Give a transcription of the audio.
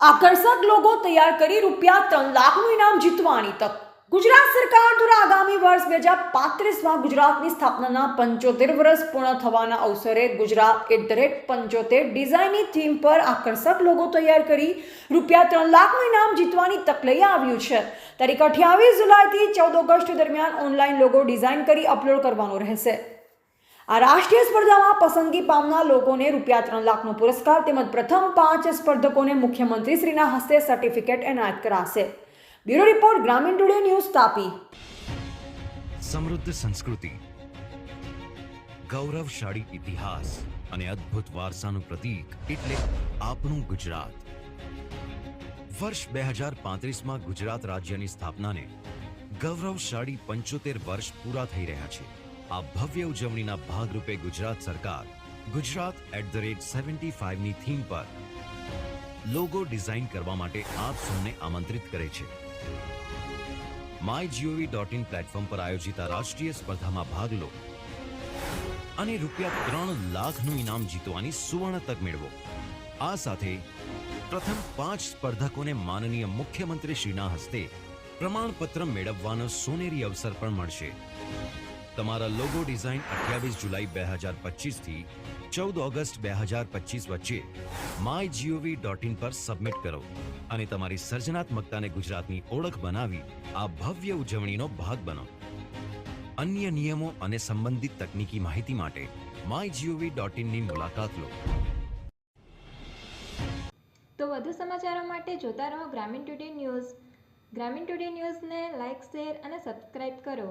આકર્ષક લોગો તૈયાર કરી રૂપિયા ત્રણ લાખનું ઇનામ જીતવાની તક. ગુજરાત સરકાર દ્વારા આગામી વર્ષ બે હજાર પાંત્રીસમાં ગુજરાતની સ્થાપનાના પંચોતેર વર્ષ પૂર્ણ થવાના અવસરે ગુજરાત એટ ધ રેટ પંચોતેર ડિઝાઇનની થીમ પર આકર્ષક લોગો તૈયાર કરી રૂપિયા ત્રણ લાખનું ઇનામ જીતવાની તક લઈ આવ્યું છે. તારીખ અઠ્યાવીસ જુલાઈથી ચૌદ ઓગસ્ટ દરમિયાન ઓનલાઈન લોગો ડિઝાઇન કરી અપલોડ કરવાનો રહેશે. આ રાષ્ટ્રીય સ્પર્ધામાં પસંદગી પામનાર લોકોને રૂપિયા ત્રણ લાખનો પુરસ્કાર તેમજ પ્રથમ પાંચ સ્પર્ધકોને મુખ્યમંત્રી શ્રીના હસ્તે સર્ટિફિકેટ એનાયત કરાશે. Bureau report, Gramin today news Tapi. સમૃદ્ધ સંસ્કૃતિ, ગૌરવશાળી ઇતિહાસ અને અદ્ભુત વારસાનું પ્રતીક એટલે આપણું ગુજરાત. વર્ષ બે હજાર પાંત્રીસમાં ગુજરાત રાજ્યની સ્થાપનાને ગૌરવશાળી પંચોતેર વર્ષ પૂરા થઈ રહ્યા છે. આ ભવ્ય ઉજવણીના ભાગરૂપે ગુજરાત સરકાર Gujarat at the rate seventy ફાઇવની theme પર લોગો ડિઝાઇન કરવા માટે આપ સૌને આમંત્રિત કરે છે. My G O V dot in platform પર આયોજિત આ રાષ્ટ્રીય સ્પર્ધામાં ભાગ લો અને રૂપિયા ત્રણ લાખનું ઇનામ જીતવાની સુવર્ણ તક મેળવો. આ સાથે પ્રથમ પાંચ સ્પર્ધકોને માનનીય મુખ્યમંત્રી શ્રીના હસ્તે પ્રમાણપત્ર મેળવવાનો સોનેરી અવસર પણ મળશે. તમારા લોગો ડિઝાઇન અઠ્યાવીસ જુલાઈ બે હજાર પચીસથી ચૌદ ઓગસ્ટ બે હજાર પચીસ વચ્ચે my G O V dot in પર સબમિટ કરો અને તમારી સર્જનાત્મકતાને ગુજરાતની ઓળખ બનાવી આ ભવ્ય ઉજવણીનો ભાગ બનો. અન્ય નિયમો અને સંબંધિત તકનીકી માહિતી માટે માય જીઓવી ડોટ ઇનની મુલાકાત લો. તો વધુ સમાચારો માટે જોતા રહો Gramin today news. Gramin today ન્યૂઝને લાઇક, શેર અને સબસ્ક્રાઇબ કરો.